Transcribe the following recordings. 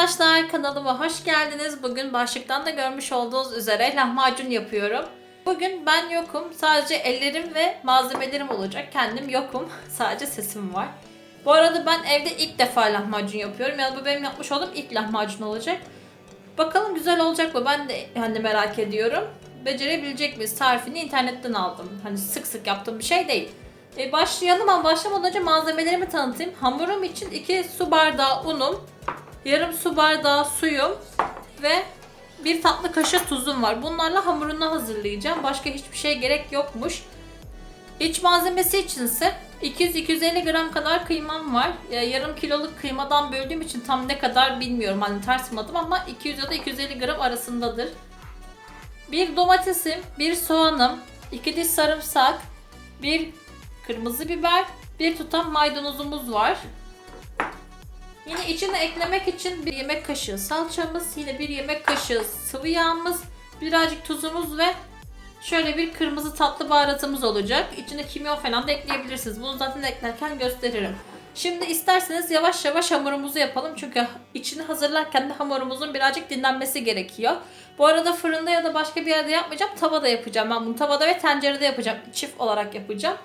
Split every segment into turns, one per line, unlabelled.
arkadaşlar kanalıma hoş geldiniz. Bugün başlıktan da görmüş olduğunuz üzere lahmacun yapıyorum. Bugün ben yokum. Sadece ellerim ve malzemelerim olacak. Kendim yokum. Sadece sesim var. Bu arada ben evde ilk defa lahmacun yapıyorum. Yani bu benim yapmış olduğum ilk lahmacun olacak. Bakalım güzel olacak mı? Ben de hani merak ediyorum. Becerebilecek miyiz? Tarifini internetten aldım. Hani sık sık yaptığım bir şey değil. E başlayalım ama başlamadan önce malzemelerimi tanıtayım. Hamurum için 2 su bardağı unum, yarım su bardağı suyum ve bir tatlı kaşığı tuzum var. Bunlarla hamurunu hazırlayacağım. Başka hiçbir şey gerek yokmuş. İç malzemesi içinse 200-250 gram kadar kıymam var. Yarım kiloluk kıymadan böldüğüm için tam ne kadar bilmiyorum. Hani tartmadım ama 200 ya da 250 gram arasındadır. Bir domatesim, bir soğanım, iki diş sarımsak, bir kırmızı biber, bir tutam maydanozumuz var. Yine içine eklemek için bir yemek kaşığı salçamız, yine bir yemek kaşığı sıvı yağımız, birazcık tuzumuz ve şöyle bir kırmızı tatlı baharatımız olacak. İçine kimyon falan da ekleyebilirsiniz. Bunu zaten eklerken gösteririm. Şimdi isterseniz yavaş yavaş hamurumuzu yapalım. Çünkü içini hazırlarken de hamurumuzun birazcık dinlenmesi gerekiyor. Bu arada fırında ya da başka bir yerde yapmayacağım. Tavada yapacağım. Ben bunu tavada ve tencerede yapacağım. Çift olarak yapacağım.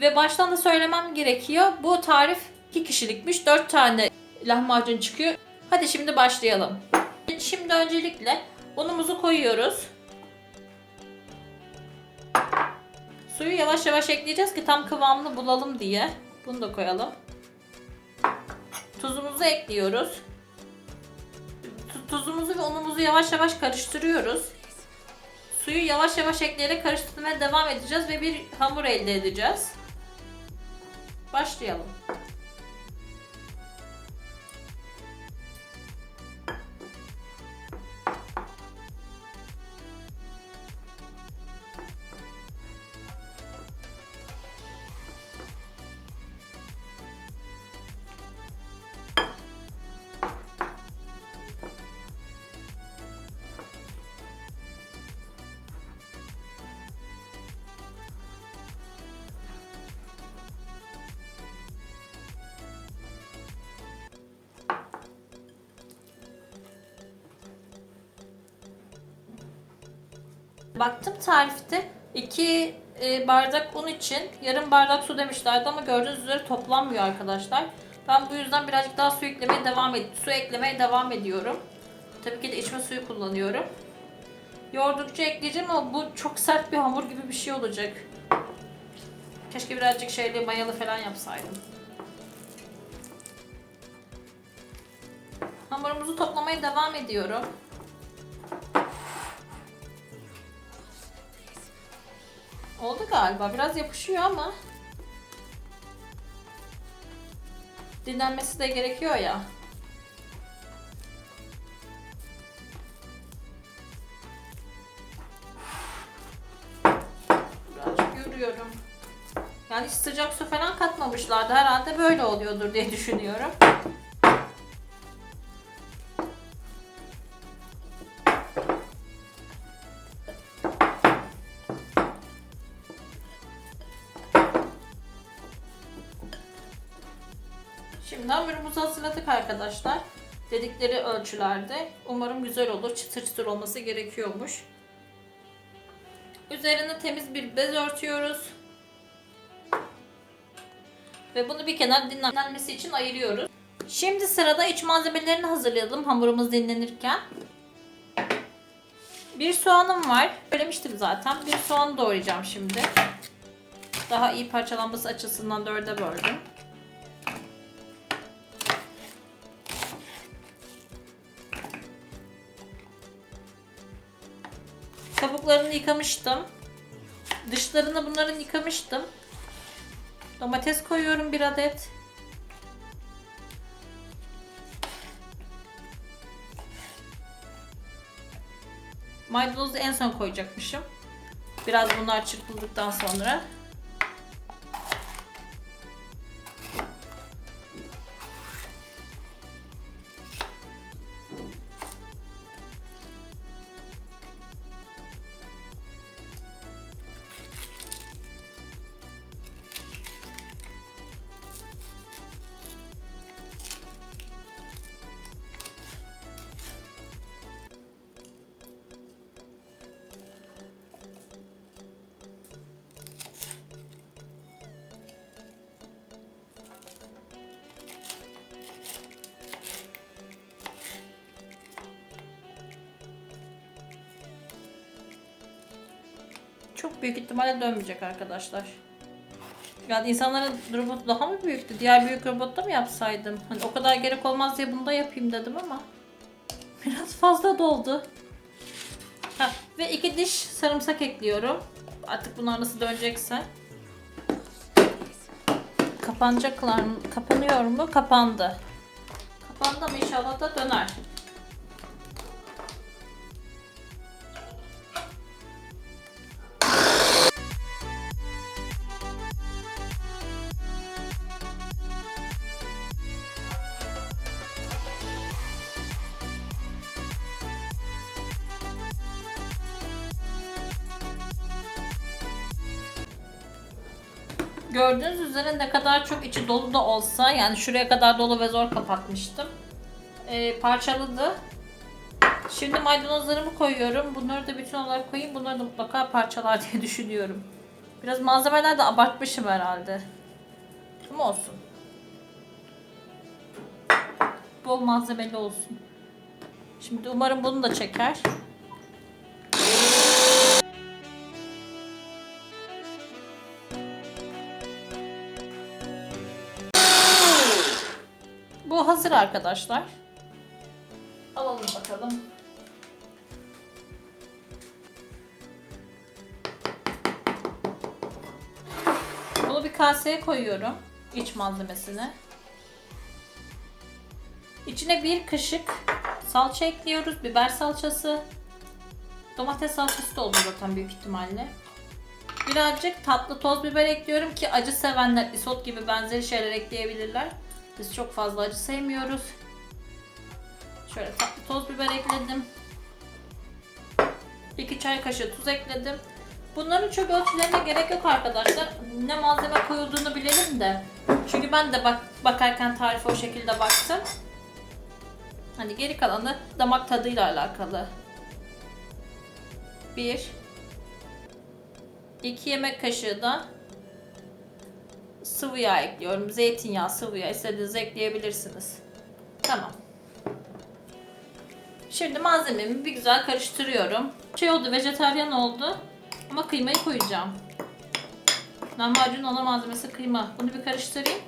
Ve baştan da söylemem gerekiyor. Bu tarif 2 kişilikmiş. 4 tane lahmacun çıkıyor. Hadi şimdi başlayalım. Şimdi öncelikle unumuzu koyuyoruz. Suyu yavaş yavaş ekleyeceğiz ki tam kıvamını bulalım diye. Bunu da koyalım. Tuzumuzu ekliyoruz. Tu- Tuzumuzu ve unumuzu yavaş yavaş karıştırıyoruz. Suyu yavaş yavaş ekleyerek karıştırmaya devam edeceğiz ve bir hamur elde edeceğiz. Başlayalım. Baktım tarifte 2 bardak un için yarım bardak su demişlerdi ama gördüğünüz üzere toplanmıyor arkadaşlar. Ben bu yüzden birazcık daha su eklemeye devam ed su eklemeye devam ediyorum. Tabii ki de içme suyu kullanıyorum. Yoğurdukça ekleyeceğim ama bu çok sert bir hamur gibi bir şey olacak. Keşke birazcık şeyli mayalı falan yapsaydım. Hamurumuzu toplamaya devam ediyorum. Oldu galiba. Biraz yapışıyor ama. Dinlenmesi de gerekiyor ya. Birazcık görüyorum. Yani sıcak su falan katmamışlardı. Herhalde böyle oluyordur diye düşünüyorum. Hazırladık arkadaşlar. Dedikleri ölçülerde. Umarım güzel olur. Çıtır çıtır olması gerekiyormuş. Üzerine temiz bir bez örtüyoruz. Ve bunu bir kenar dinlenmesi için ayırıyoruz. Şimdi sırada iç malzemelerini hazırlayalım hamurumuz dinlenirken. Bir soğanım var. Söylemiştim zaten. Bir soğan doğrayacağım şimdi. Daha iyi parçalanması açısından dörde böldüm. Kabuklarını yıkamıştım. Dışlarını bunların yıkamıştım. Domates koyuyorum bir adet. Maydanozu en son koyacakmışım. Biraz bunlar çırpıldıktan sonra. Çok büyük ihtimalle dönmeyecek arkadaşlar. Yani insanların robotu daha mı büyüktü? Diğer büyük robotta mı yapsaydım? Hani o kadar gerek olmaz diye bunu da yapayım dedim ama biraz fazla doldu. Ha, ve iki diş sarımsak ekliyorum. Artık bunlar nasıl dönecekse. Kapanacaklar mı? Kapanıyor mu? Kapandı. Kapandı ama inşallah da döner. Gördüğünüz üzere ne kadar çok içi dolu da olsa yani şuraya kadar dolu ve zor kapatmıştım. Ee, parçaladı. Şimdi maydanozlarımı koyuyorum. Bunları da bütün olarak koyayım. Bunları da mutlaka parçalar diye düşünüyorum. Biraz malzemeler de abartmışım herhalde. Ama olsun. Bol malzemeli olsun. Şimdi umarım bunu da çeker. Hazır arkadaşlar. Alalım bakalım. Bunu bir kaseye koyuyorum. iç malzemesini. İçine bir kaşık salça ekliyoruz. Biber salçası. Domates salçası da olur zaten büyük ihtimalle. Birazcık tatlı toz biber ekliyorum ki acı sevenler isot gibi benzeri şeyler ekleyebilirler. Biz çok fazla acı sevmiyoruz. Şöyle tatlı toz biber ekledim. 2 çay kaşığı tuz ekledim. Bunların çok ölçülerine gerek yok arkadaşlar. Ne malzeme koyulduğunu bilelim de. Çünkü ben de bak bakarken tarife o şekilde baktım. Hani geri kalanı damak tadıyla alakalı. 1 2 yemek kaşığı da sıvı yağ ekliyorum. Zeytinyağı, sıvı yağ istediğinizi ekleyebilirsiniz. Tamam. Şimdi malzememi bir güzel karıştırıyorum. Şey oldu, vejetaryen oldu. Ama kıymayı koyacağım. Lahmacunun ana malzemesi kıyma. Bunu bir karıştırayım.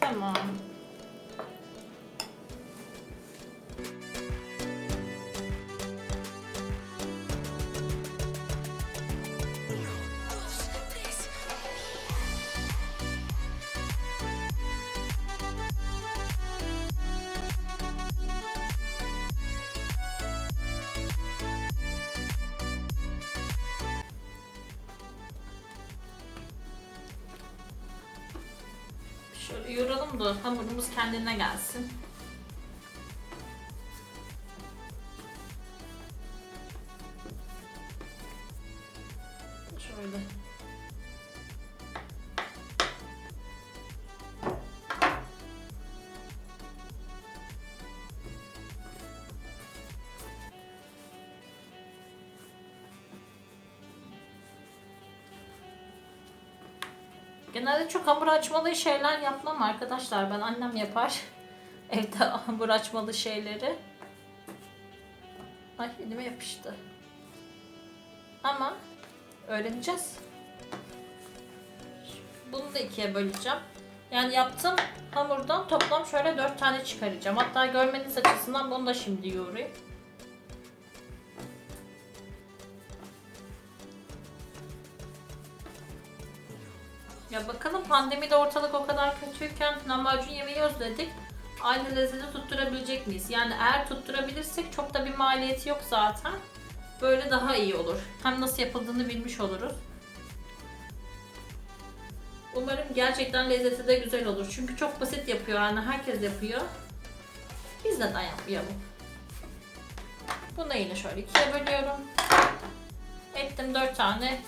Tamam. Yoğuralım da hamurumuz kendine gelsin. Şöyle. Genelde çok hamur açmalı şeyler yapmam arkadaşlar. Ben annem yapar. Evde hamur açmalı şeyleri. Ay elime yapıştı. Ama öğreneceğiz. Bunu da ikiye böleceğim. Yani yaptığım hamurdan toplam şöyle dört tane çıkaracağım. Hatta görmeniz açısından bunu da şimdi yoğurayım. Pandemide ortalık o kadar kötüyken lahmacun yemeği özledik. Aynı lezzeti tutturabilecek miyiz? Yani eğer tutturabilirsek çok da bir maliyeti yok zaten. Böyle daha iyi olur. Hem nasıl yapıldığını bilmiş oluruz. Umarım gerçekten lezzeti de güzel olur. Çünkü çok basit yapıyor yani herkes yapıyor. Biz neden yapmayalım? Bunu yine şöyle ikiye bölüyorum. Ettim 4 tane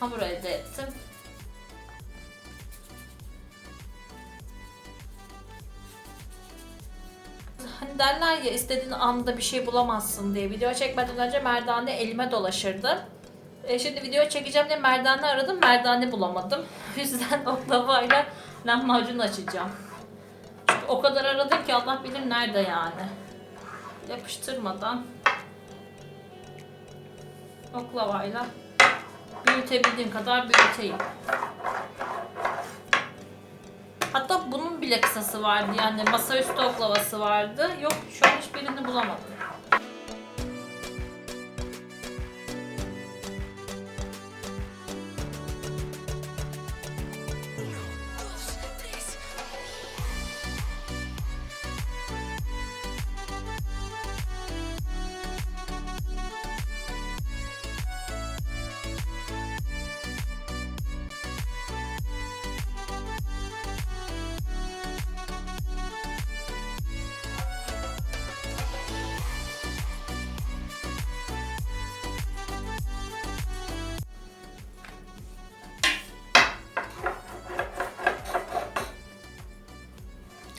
hamur elde ettim. Hani derler ya istediğin anda bir şey bulamazsın diye. Video çekmeden önce merdane elime dolaşırdı. E şimdi video çekeceğim diye merdane aradım. Merdane bulamadım. O yüzden oklavayla lahmacun açacağım. Çünkü o kadar aradım ki Allah bilir nerede yani. yapıştırmadan oklavayla büyütebildiğim kadar büyüteyim. Hatta bunun bile kısası vardı yani masaüstü oklavası vardı. Yok şu an hiçbirini bulamadım.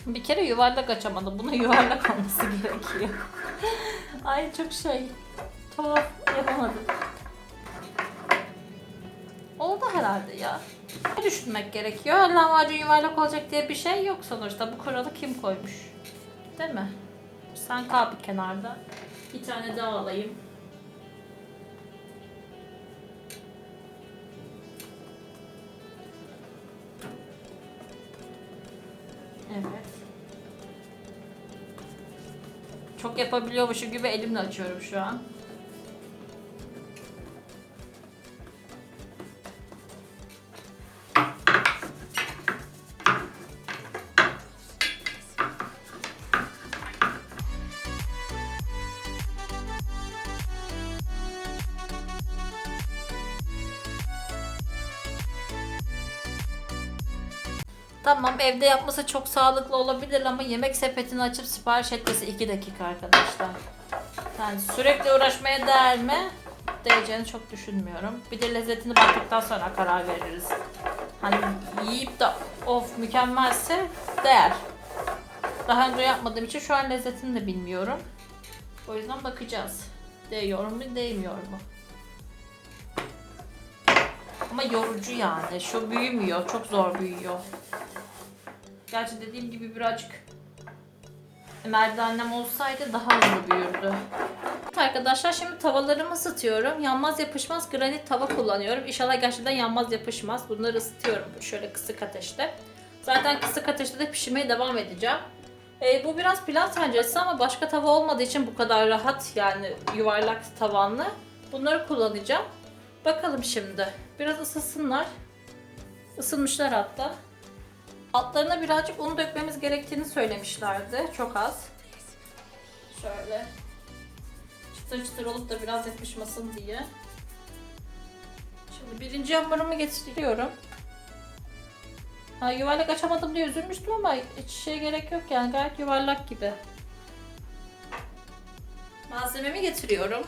Bir kere yuvarlak açamadım. Buna yuvarlak olması gerekiyor. Ay çok şey. Tuhaf yapamadım. Oldu herhalde ya. Ne düşünmek gerekiyor? Lahmacun yuvarlak olacak diye bir şey yok sonuçta. Bu kuralı kim koymuş? Değil mi? Sen kal bir kenarda. Bir tane daha alayım. Yapabiliyormuşum gibi elimle açıyorum şu an. Tamam evde yapması çok sağlıklı olabilir ama yemek sepetini açıp sipariş etmesi 2 dakika arkadaşlar. Yani sürekli uğraşmaya değer mi? Değeceğini çok düşünmüyorum. Bir de lezzetini baktıktan sonra karar veririz. Hani yiyip de of mükemmelse değer. Daha önce yapmadığım için şu an lezzetini de bilmiyorum. O yüzden bakacağız. Değiyor mu değmiyor mu? Ama yorucu yani. Şu büyümüyor. Çok zor büyüyor. Gerçi dediğim gibi birazcık merdanem olsaydı daha hızlı büyürdü. Evet arkadaşlar şimdi tavalarımı ısıtıyorum. Yanmaz yapışmaz granit tava kullanıyorum. İnşallah gerçekten yanmaz yapışmaz. Bunları ısıtıyorum şöyle kısık ateşte. Zaten kısık ateşte de pişirmeye devam edeceğim. Ee, bu biraz pilav tenceresi ama başka tava olmadığı için bu kadar rahat yani yuvarlak tavanlı. Bunları kullanacağım. Bakalım şimdi. Biraz ısınsınlar. Isınmışlar hatta. Altlarına birazcık un dökmemiz gerektiğini söylemişlerdi. Çok az. Şöyle. Çıtır çıtır olup da biraz yapışmasın diye. Şimdi birinci hamurumu getiriyorum. Ha, yuvarlak açamadım diye üzülmüştüm ama hiç şey gerek yok yani gayet yuvarlak gibi. Malzememi getiriyorum.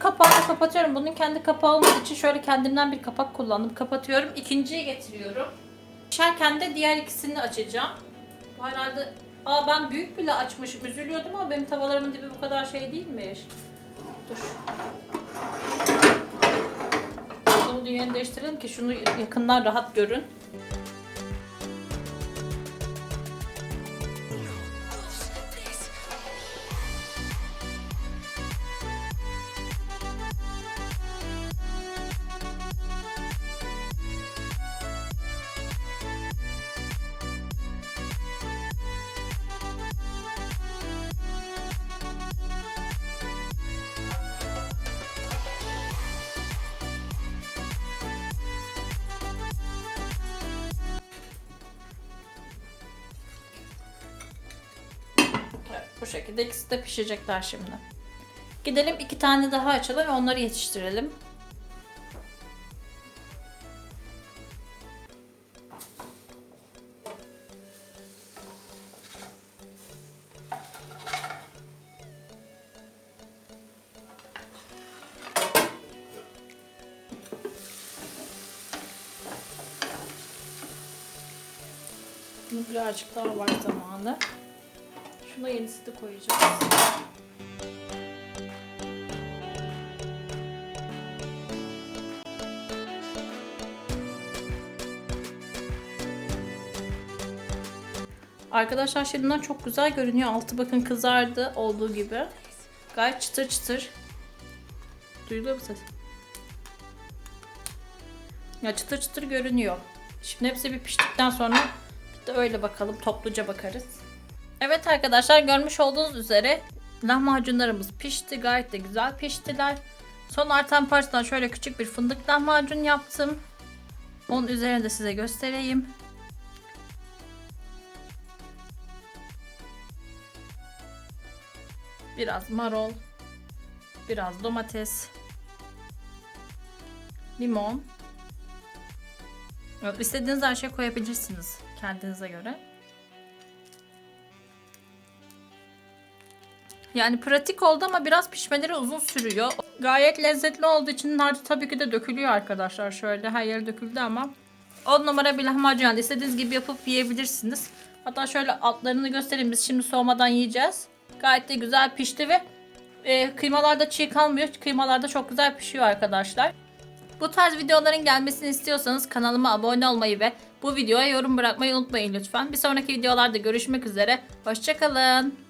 Kapağını kapatıyorum. Bunun kendi kapağı olmadığı için şöyle kendimden bir kapak kullandım. Kapatıyorum. İkinciyi getiriyorum. Pişerken de diğer ikisini açacağım. Bu herhalde... Aa ben büyük bile açmışım. Üzülüyordum ama benim tavalarımın dibi bu kadar şey değilmiş. Dur. Bunu dünyanı değiştirelim ki şunu yakından rahat görün. şekilde ikisi de pişecekler şimdi. Gidelim iki tane daha açalım ve onları yetiştirelim. Bunu birazcık daha var zamanı. Şuna yenisini de koyacağız. Arkadaşlar şimdiden çok güzel görünüyor. Altı bakın kızardı olduğu gibi. Gayet çıtır çıtır. Duyuluyor mu ses? Ya çıtır çıtır görünüyor. Şimdi hepsi bir piştikten sonra bir de öyle bakalım topluca bakarız. Evet arkadaşlar görmüş olduğunuz üzere lahmacunlarımız pişti. Gayet de güzel piştiler. Son artan parçadan şöyle küçük bir fındık lahmacun yaptım. Onun üzerine de size göstereyim. Biraz marul, biraz domates, limon. İstediğiniz her şeyi koyabilirsiniz kendinize göre. Yani pratik oldu ama biraz pişmeleri uzun sürüyor. Gayet lezzetli olduğu için harcı tabii ki de dökülüyor arkadaşlar. Şöyle her yere döküldü ama 10 numara bir lahmacun yani istediğiniz gibi yapıp yiyebilirsiniz. Hatta şöyle altlarını göstereyim. Biz şimdi soğumadan yiyeceğiz. Gayet de güzel pişti ve e, kıymalar da çiğ kalmıyor. Kıymalar da çok güzel pişiyor arkadaşlar. Bu tarz videoların gelmesini istiyorsanız kanalıma abone olmayı ve bu videoya yorum bırakmayı unutmayın lütfen. Bir sonraki videolarda görüşmek üzere. Hoşçakalın.